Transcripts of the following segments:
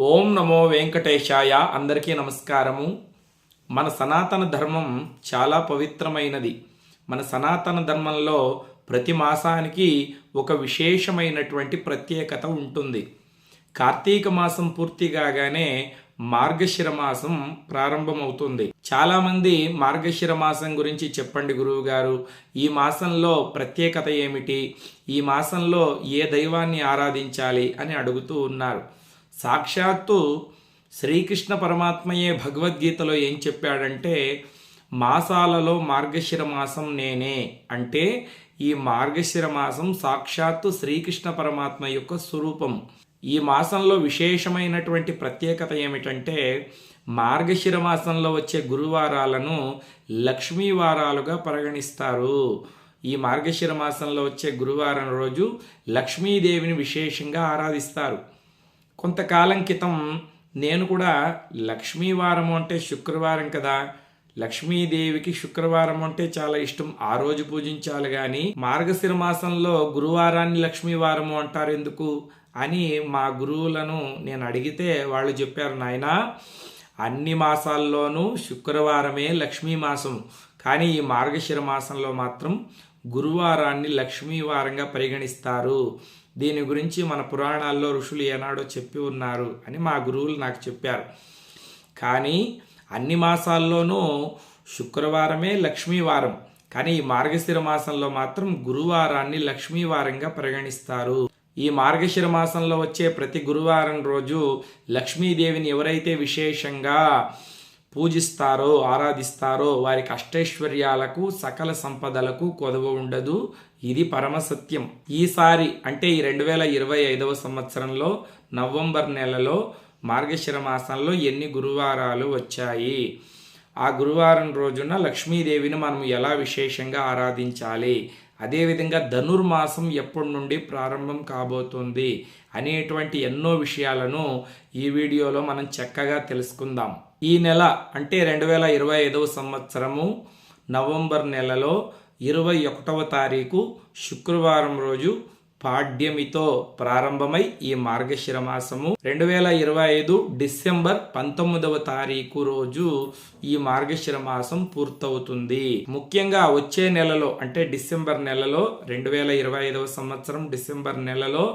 ఓం నమో వెంకటేశాయ. అందరికీ నమస్కారము. మన సనాతన ధర్మం చాలా పవిత్రమైనది. మన సనాతన ధర్మంలో ప్రతి మాసానికి ఒక విశేషమైనటువంటి ప్రత్యేకత ఉంటుంది. కార్తీక మాసం పూర్తి కాగానే మార్గశిర మాసం ప్రారంభమవుతుంది. చాలామంది మార్గశిర మాసం గురించి చెప్పండి గురువు గారు ఈ మాసంలో ప్రత్యేకత ఏమిటి? ఈ మాసంలో ఏ దైవాన్ని ఆరాధించాలి అని అడుగుతూ ఉన్నారు. సాక్షాత్తు శ్రీకృష్ణ పరమాత్మయే భగవద్గీతలో ఏం చెప్పాడంటే మాసాలలో మార్గశిర మాసం నేనే. అంటే ఈ మార్గశిర మాసం సాక్షాత్తు శ్రీకృష్ణ పరమాత్మ యొక్క స్వరూపం. ఈ మాసంలో విశేషమైనటువంటి ప్రత్యేకత ఏమిటంటే మార్గశిర మాసంలో వచ్చే గురువారాలను లక్ష్మీ వారాలుగా పరిగణిస్తారు. ఈ మార్గశిర మాసంలో వచ్చే గురువారం రోజు లక్ష్మీదేవిని విశేషంగా ఆరాధిస్తారు. కొంతకాలం క్రితం నేను కూడా లక్ష్మీవారం అంటే శుక్రవారం కదా. లక్ష్మీదేవికి శుక్రవారం అంటే చాలా ఇష్టం. ఆ రోజు పూజించాలి కానీ మార్గశిర మాసంలో గురువారాన్ని లక్ష్మీవారము అంటారు ఎందుకు అని మా గురువులను నేను అడిగితే వాళ్ళు చెప్పారు నాయనా అన్ని మాసాల్లోనూ శుక్రవారమే లక్ష్మీ మాసం కానీ ఈ మార్గశిర మాసంలో మాత్రం గురువారాన్ని లక్ష్మీవారంగా పరిగణిస్తారు. దీని గురించి మన పురాణాల్లో ఋషులు ఏనాడో చెప్పి ఉన్నారు అని మా గురువులు నాకు చెప్పారు. కానీ అన్ని మాసాల్లోనూ శుక్రవారమే లక్ష్మీవారం కానీ ఈ మార్గశిర మాసంలో మాత్రం గురువారాన్ని లక్ష్మీవారంగా పరిగణిస్తారు. ఈ మార్గశిర మాసంలో వచ్చే ప్రతి గురువారం రోజు లక్ష్మీదేవిని ఎవరైతే విశేషంగా పూజిస్తారో ఆరాధిస్తారో వారికి అష్టైశ్వర్యాలకు సకల సంపదలకు కొదవ ఉండదు. ఇది పరమసత్యం ఈసారి అంటే ఈ రెండు వేల ఇరవై ఐదవ సంవత్సరంలో నవంబర్ నెలలో మార్గశిర మాసంలో ఎన్ని గురువారాలు వచ్చాయి? ఆ గురువారం రోజున లక్ష్మీదేవిని మనం ఎలా విశేషంగా ఆరాధించాలి? అదేవిధంగా ధనుర్మాసం ఎప్పటి నుండి ప్రారంభం కాబోతుంది? అనేటువంటి ఎన్నో విషయాలను ఈ వీడియోలో మనం చక్కగా తెలుసుకుందాం. ఈ నెల అంటే రెండు వేల ఇరవై ఐదవ సంవత్సరము నవంబర్ నెలలో ఇరవై ఒకటవ తారీఖు శుక్రవారం రోజు పాడ్యమితో ప్రారంభమై ఈ మార్గశిర మాసము. రెండు వేల ఇరవై ఐదు డిసెంబర్ పంతొమ్మిదవ తారీఖు రోజు ఈ మార్గశిర మాసం పూర్తవుతుంది. ముఖ్యంగా వచ్చే నెలలో అంటే డిసెంబర్ నెలలో రెండు వేల ఇరవై ఐదవ సంవత్సరం డిసెంబర్ నెలలో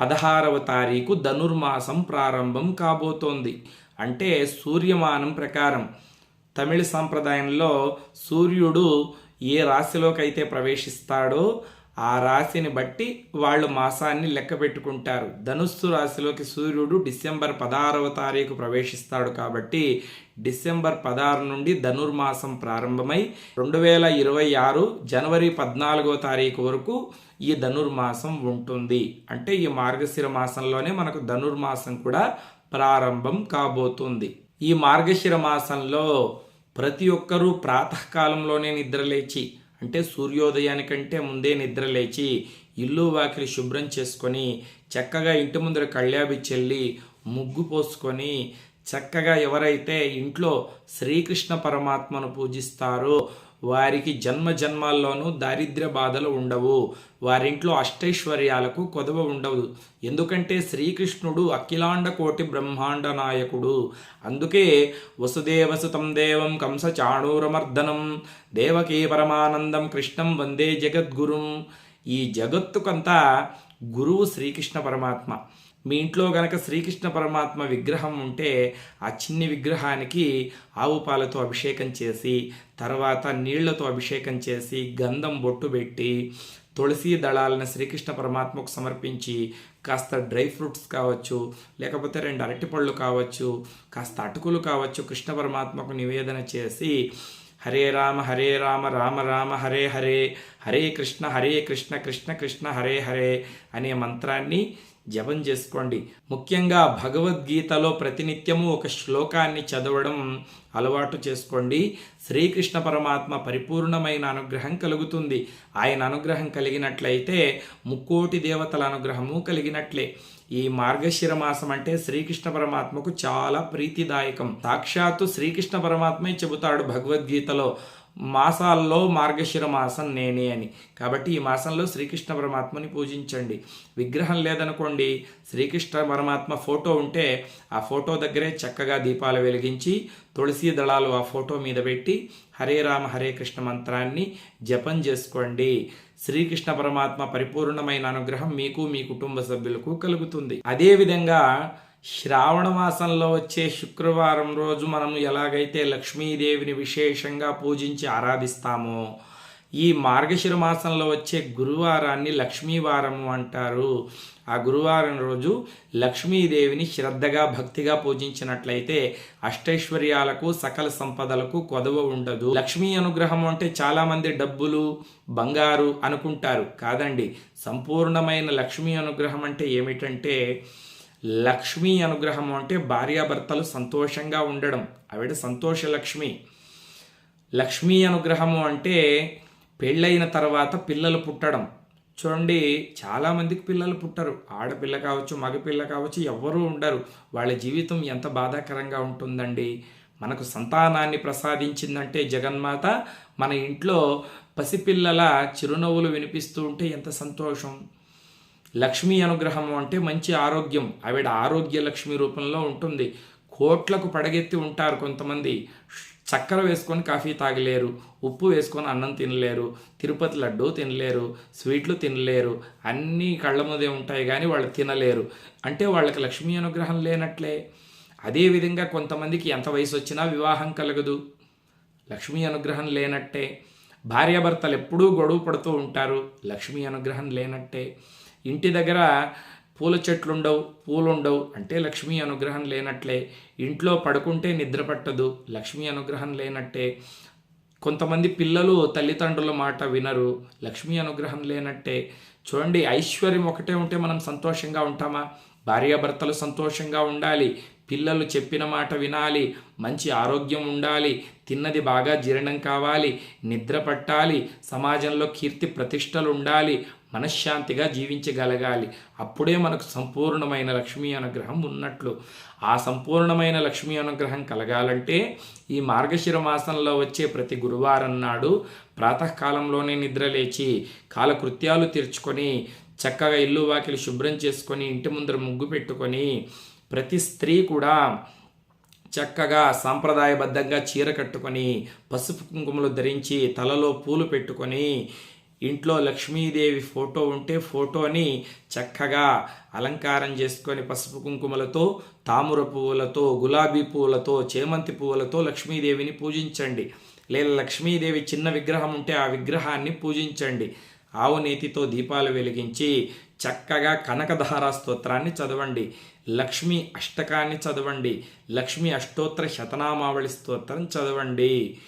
పదహారవ తారీఖు ధనుర్మాసం ప్రారంభం కాబోతోంది. అంటే సూర్యమానం ప్రకారం. తమిళ సంప్రదాయంలో సూర్యుడు ఏ రాశిలోకి అయితే ప్రవేశిస్తాడో ఆ రాశిని బట్టి వాళ్ళు మాసాన్ని లెక్క పెట్టుకుంటారు. ధనుస్సు రాశిలోకి సూర్యుడు డిసెంబర్ పదహారవ తారీఖు ప్రవేశిస్తాడు కాబట్టి డిసెంబర్ పదహారు నుండి ధనుర్మాసం ప్రారంభమై రెండు వేల ఇరవై ఆరు జనవరి పద్నాలుగో తారీఖు వరకు ఈ ధనుర్మాసం ఉంటుంది. అంటే ఈ మార్గశిర మాసంలోనే మనకు ధనుర్మాసం కూడా ప్రారంభం కాబోతుంది. ఈ మార్గశిర మాసంలో ప్రతి ఒక్కరూ ప్రాతకాలంలోనే నిద్రలేచి అంటే సూర్యోదయానికంటే ముందే నిద్ర లేచి ఇల్లు వాకిలి శుభ్రం చేసుకొని చక్కగా ఇంటి ముందర కళ్యాబి చెల్లి ముగ్గు పోసుకొని చక్కగా ఎవరైతే ఇంట్లో శ్రీకృష్ణ పరమాత్మను పూజిస్తారో వారికి జన్మ జన్మాల్లోనూ దారిద్ర్య బాధలు ఉండవు. వారింట్లో అష్టైశ్వర్యాలకు కొదవ ఉండవు ఎందుకంటే శ్రీకృష్ణుడు అఖిలాండ కోటి బ్రహ్మాండ నాయకుడు. అందుకే వసుదేవసుతం దేవం కంస చాణూరమర్దనం దేవకీ పరమానందం కృష్ణం వందే జగద్గురుం. ఈ జగత్తుకంతా గురువు శ్రీకృష్ణ పరమాత్మ. మీ ఇంట్లో గనక శ్రీకృష్ణ పరమాత్మ విగ్రహం ఉంటే ఆ చిన్ని విగ్రహానికి ఆవు పాలతో అభిషేకం చేసి తర్వాత నీళ్ళతో అభిషేకం చేసి గంధం బొట్టు పెట్టి తులసి దళాలను శ్రీకృష్ణ పరమాత్మకు సమర్పించి కాస్త డ్రై ఫ్రూట్స్ కావచ్చు లేకపోతే రెండు అరటిపళ్ళు కావచ్చు కాస్త అటుకులు కావచ్చు కృష్ణ పరమాత్మకు నివేదన చేసి హరే రామ హరే రామ రామ రామ హరే హరే హరే కృష్ణ హరే కృష్ణ కృష్ణ కృష్ణ హరే హరే అనే మంత్రాన్ని జపం చేసుకోండి. ముఖ్యంగా భగవద్గీతలో ప్రతినిత్యము ఒక శ్లోకాన్ని చదవడం అలవాటు చేసుకోండి. శ్రీకృష్ణ పరమాత్మ పరిపూర్ణమైన అనుగ్రహం కలుగుతుంది. ఆయన అనుగ్రహం కలిగినట్లయితే ముక్కోటి దేవతల అనుగ్రహము కలిగినట్లే. ఈ మార్గశిర మాసం అంటే శ్రీకృష్ణ పరమాత్మకు చాలా ప్రీతిదాయకం. సాక్షాత్తు శ్రీకృష్ణ పరమాత్మే చెబుతాడు భగవద్గీతలో. మాసాల్లో మార్గశిర మాసం నేనే అని. కాబట్టి ఈ మాసంలో శ్రీకృష్ణ పరమాత్మని పూజించండి. విగ్రహం లేదనుకోండి శ్రీకృష్ణ పరమాత్మ ఫోటో ఉంటే ఆ ఫోటో దగ్గరే చక్కగా దీపాలు వెలిగించి తులసి దళాలు ఆ ఫోటో మీద పెట్టి హరే రామ హరే కృష్ణ మంత్రాన్ని జపం చేసుకోండి. శ్రీకృష్ణ పరమాత్మ పరిపూర్ణమైన అనుగ్రహం మీకు మీ కుటుంబ సభ్యులకు కలుగుతుంది. అదేవిధంగా శ్రావణ మాసంలో వచ్చే శుక్రవారం రోజు మనం ఎలాగైతే లక్ష్మీదేవిని విశేషంగా పూజించి ఆరాధిస్తామో ఈ మార్గశిర మాసంలో వచ్చే గురువారాన్ని లక్ష్మీవారము అంటారు. ఆ గురువారం రోజు లక్ష్మీదేవిని శ్రద్ధగా భక్తిగా పూజించినట్లయితే అష్టైశ్వర్యాలకు సకల సంపదలకు కొదవ ఉండదు. లక్ష్మీ అనుగ్రహం అంటే చాలామంది డబ్బులు బంగారు అనుకుంటారు. కాదండి సంపూర్ణమైన లక్ష్మీ అనుగ్రహం అంటే ఏమిటంటే లక్ష్మీ అనుగ్రహం అంటే భార్యాభర్తలు సంతోషంగా ఉండడం. ఆవిడ సంతోష లక్ష్మి లక్ష్మీ అనుగ్రహము అంటే పెళ్ళైన తర్వాత పిల్లలు పుట్టడం. చూడండి చాలామందికి పిల్లలు పుట్టరు. ఆడపిల్ల కావచ్చు మగపిల్ల కావచ్చు ఎవ్వరూ ఉండరు. వాళ్ళ జీవితం ఎంత బాధాకరంగా ఉంటుందండి. మనకు సంతానాన్ని ప్రసాదించిందంటే జగన్మాత మన ఇంట్లో పసిపిల్లల చిరునవ్వులు వినిపిస్తూ ఉంటే ఎంత సంతోషం. లక్ష్మీ అనుగ్రహం అంటే మంచి ఆరోగ్యం. ఆవిడ ఆరోగ్య లక్ష్మి రూపంలో ఉంటుంది. కోట్లకు పడగెత్తి ఉంటారు కొంతమంది. చక్కెర వేసుకొని కాఫీ తాగలేరు. ఉప్పు వేసుకొని అన్నం తినలేరు. తిరుపతి లడ్డు తినలేరు. స్వీట్లు తినలేరు. అన్నీ కళ్ళ ముందే ఉంటాయి కానీ వాళ్ళు తినలేరు. అంటే వాళ్ళకి లక్ష్మీ అనుగ్రహం లేనట్లే. అదేవిధంగా కొంతమందికి ఎంత వయసు వచ్చినా వివాహం కలగదు. లక్ష్మీ అనుగ్రహం లేనట్టే. భార్యాభర్తలు ఎప్పుడూ గొడవ పడుతూ ఉంటారు. లక్ష్మీ అనుగ్రహం లేనట్టే. ఇంటి దగ్గర పూల చెట్లుండవు పూలుండవు అంటే లక్ష్మీ అనుగ్రహం లేనట్లే. ఇంట్లో పడుకుంటే నిద్ర పట్టదు లక్ష్మీ అనుగ్రహం లేనట్టే. కొంతమంది పిల్లలు తల్లిదండ్రుల మాట వినరు లక్ష్మీ అనుగ్రహం లేనట్టే. చూడండి ఐశ్వర్యం ఒకటే ఉంటే మనం సంతోషంగా ఉంటామా? భార్యాభర్తలు సంతోషంగా ఉండాలి పిల్లలు చెప్పిన మాట వినాలి మంచి ఆరోగ్యం ఉండాలి తిన్నది బాగా జీర్ణం కావాలి నిద్ర పట్టాలి సమాజంలో కీర్తి ప్రతిష్టలు ఉండాలి మనశ్శాంతిగా జీవించగలగాలి. అప్పుడే మనకు సంపూర్ణమైన లక్ష్మీ అనుగ్రహం ఉన్నట్లు. ఆ సంపూర్ణమైన లక్ష్మీ అనుగ్రహం కలగాలంటే ఈ మార్గశిర మాసంలో వచ్చే ప్రతి గురువారం నాడు ప్రాతకాలంలోనే నిద్రలేచి కాలకృత్యాలు తీర్చుకొని చక్కగా ఇల్లు వాకిలి శుభ్రం చేసుకొని ఇంటి ముందర ముగ్గు పెట్టుకొని ప్రతి స్త్రీ కూడా చక్కగా సాంప్రదాయబద్ధంగా చీర కట్టుకొని పసుపు కుంకుమలు ధరించి తలలో పూలు పెట్టుకొని ఇంట్లో లక్ష్మీదేవి ఫోటో ఉంటే ఫోటోని చక్కగా అలంకారం చేసుకొని పసుపు కుంకుమలతో తామర పువ్వులతో గులాబీ పువ్వులతో చేమంతి పువ్వులతో లక్ష్మీదేవిని పూజించండి. లేదా లక్ష్మీదేవి చిన్న విగ్రహం ఉంటే ఆ విగ్రహాన్ని పూజించండి. ఆవు నేతితో దీపాలు వెలిగించి చక్కగా కనకధారా స్తోత్రాన్ని చదవండి. లక్ష్మీ అష్టకాన్ని చదవండి. లక్ష్మీ అష్టోత్తర శతనామావళి స్తోత్రం చదవండి.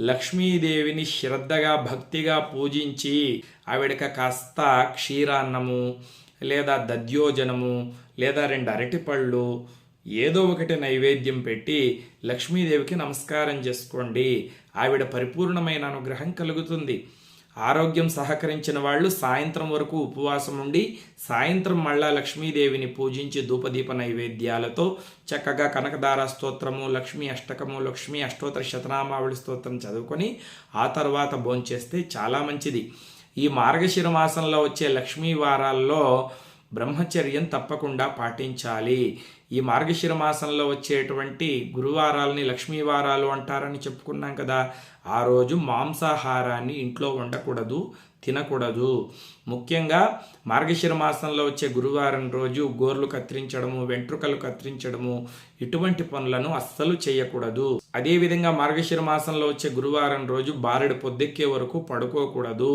లక్ష్మీదేవిని శ్రద్ధగా భక్తిగా పూజించి ఆవిడక కాస్త క్షీరాన్నము లేదా దద్యోజనము లేదా రెండు అరటిపళ్ళు ఏదో ఒకటి నైవేద్యం పెట్టి లక్ష్మీదేవికి నమస్కారం చేసుకోండి. ఆవిడ పరిపూర్ణమైన అనుగ్రహం కలుగుతుంది. ఆరోగ్యం సహకరించిన వాళ్ళు సాయంత్రం వరకు ఉపవాసం ఉండి సాయంత్రం మళ్ళా లక్ష్మీదేవిని పూజించి ధూపదీప నైవేద్యాలతో చక్కగా కనకదార స్తోత్రము లక్ష్మీ అష్టకము లక్ష్మీ అష్టోత్తర శతనామావళి స్తోత్రం చదువుకొని ఆ తర్వాత భోంచేస్తే చాలా మంచిది. ఈ మార్గశిర మాసంలో వచ్చే లక్ష్మీ వారాల్లో బ్రహ్మచర్యం తప్పకుండా పాటించాలి. ఈ మార్గశిర మాసంలో వచ్చేటువంటి గురువారాలని లక్ష్మీవారాలు అంటారని చెప్పుకున్నాం కదా. ఆ రోజు మాంసాహారాన్ని ఇంట్లో వండకూడదు తినకూడదు. ముఖ్యంగా మార్గశిర మాసంలో వచ్చే గురువారం రోజు గోర్లు కత్తిరించడము వెంట్రుకలు కత్తిరించడము ఇటువంటి పనులను అస్సలు చేయకూడదు. అదేవిధంగా మార్గశిర మాసంలో వచ్చే గురువారం రోజు బారెడు పొద్దెక్కే వరకు పడుకోకూడదు.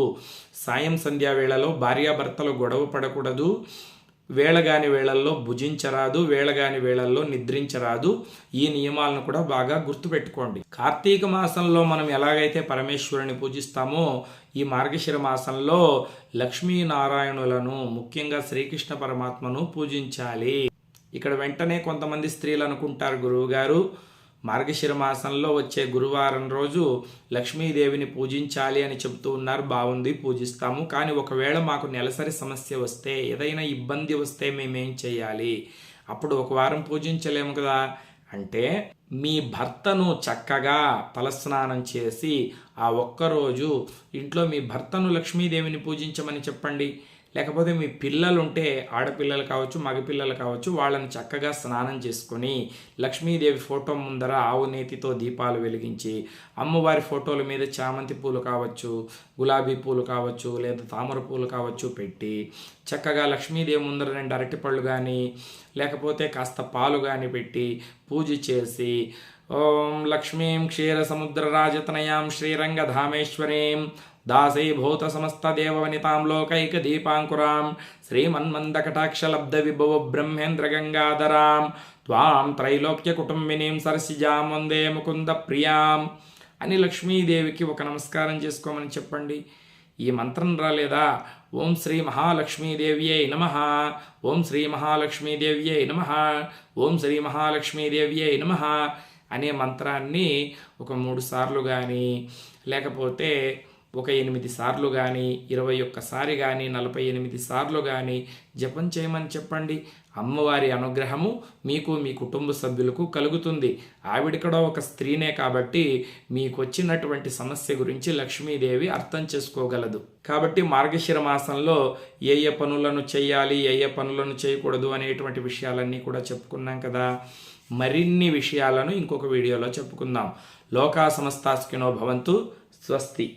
సాయం సంధ్యా వేళలో భార్యాభర్తలు గొడవ పడకూడదు. వేళగాని వేళల్లో భుజించరాదు. వేళగాని వేళల్లో నిద్రించరాదు. ఈ నియమాలను కూడా బాగా గుర్తుపెట్టుకోండి. కార్తీక మాసంలో మనం ఎలాగైతే పరమేశ్వరుని పూజిస్తామో ఈ మార్గశిర మాసంలో లక్ష్మీనారాయణులను ముఖ్యంగా శ్రీకృష్ణ పరమాత్మను పూజించాలి. ఇక్కడ వెంటనే కొంతమంది స్త్రీలు అనుకుంటారు గురువుగారు మార్గశిర మాసంలో వచ్చే గురువారం రోజు లక్ష్మీదేవిని పూజించాలి అని చెబుతూ ఉన్నారు. బాగుంది పూజిస్తాము. కానీ ఒకవేళ మాకు నెలసరి సమస్య వస్తే ఏదైనా ఇబ్బంది వస్తే మేమేం చేయాలి? అప్పుడు ఒక వారం పూజించలేము కదా. అంటే మీ భర్తను చక్కగా తలస్నానం చేసి ఆ ఒక్కరోజు ఇంట్లో మీ భర్తను లక్ష్మీదేవిని పూజించమని చెప్పండి. లేకపోతే మీ పిల్లలు ఉంటే ఆడపిల్లలు కావచ్చు మగపిల్లలు కావచ్చు వాళ్ళని చక్కగా స్నానం చేసుకొని లక్ష్మీదేవి ఫోటో ముందర ఆవు నేతితో దీపాలు వెలిగించి అమ్మవారి ఫోటోల మీద చామంతి పూలు కావచ్చు గులాబీ పూలు కావచ్చు లేదా తామర పూలు కావచ్చు పెట్టి చక్కగా లక్ష్మీదేవి ముందర రెండు అరటిపళ్ళు కానీ లేకపోతే కాస్త పాలు కానీ పెట్టి పూజ చేసి ఓం లక్ష్మీం శ్రీరంగ శ్రీరంగధామేశ్వరీం దాసీభూత సమస్తదేవవనితాం లోకైక దీపాంకురాం శ్రీమన్మందకటాక్షలబ్ధ విభవ బ్రహ్మేంద్ర గంగాధరాం త్వాం త్రైలోక్య కుటుంబినీం సరసిజాం వందే ముకుంద ప్రియాం అని లక్ష్మీదేవికి ఒక నమస్కారం చేసుకోమని చెప్పండి. ఈ మంత్రం రాలేదా? ఓం శ్రీ మహాలక్ష్మీదేవ్యై నమ. ఓం శ్రీ మహాలక్ష్మీదేవ్యై నమ. ఓం శ్రీ మహాలక్ష్మీదేవ్యై నమ అనే మంత్రాన్ని ఒక మూడు సార్లు కానీ లేకపోతే ఒక ఎనిమిది సార్లు కానీ ఇరవై ఒక్కసారి కానీ నలభై ఎనిమిది సార్లు కానీ జపం చేయమని చెప్పండి. అమ్మవారి అనుగ్రహము మీకు మీ కుటుంబ సభ్యులకు కలుగుతుంది. ఆవిడ కూడా ఒక స్త్రీనే కాబట్టి మీకు వచ్చినటువంటి సమస్య గురించి లక్ష్మీదేవి అర్థం చేసుకోగలదు. కాబట్టి మార్గశిర మాసంలో ఏ ఏ పనులను చేయాలి ఏ ఏ పనులను చేయకూడదు అనేటువంటి విషయాలన్నీ కూడా చెప్పుకున్నాం కదా. మరిన్ని విషయాలను ఇంకొక వీడియోలో చెప్పుకుందాం. లోకా సమస్తాస్కినో భవంతు స్వస్తి.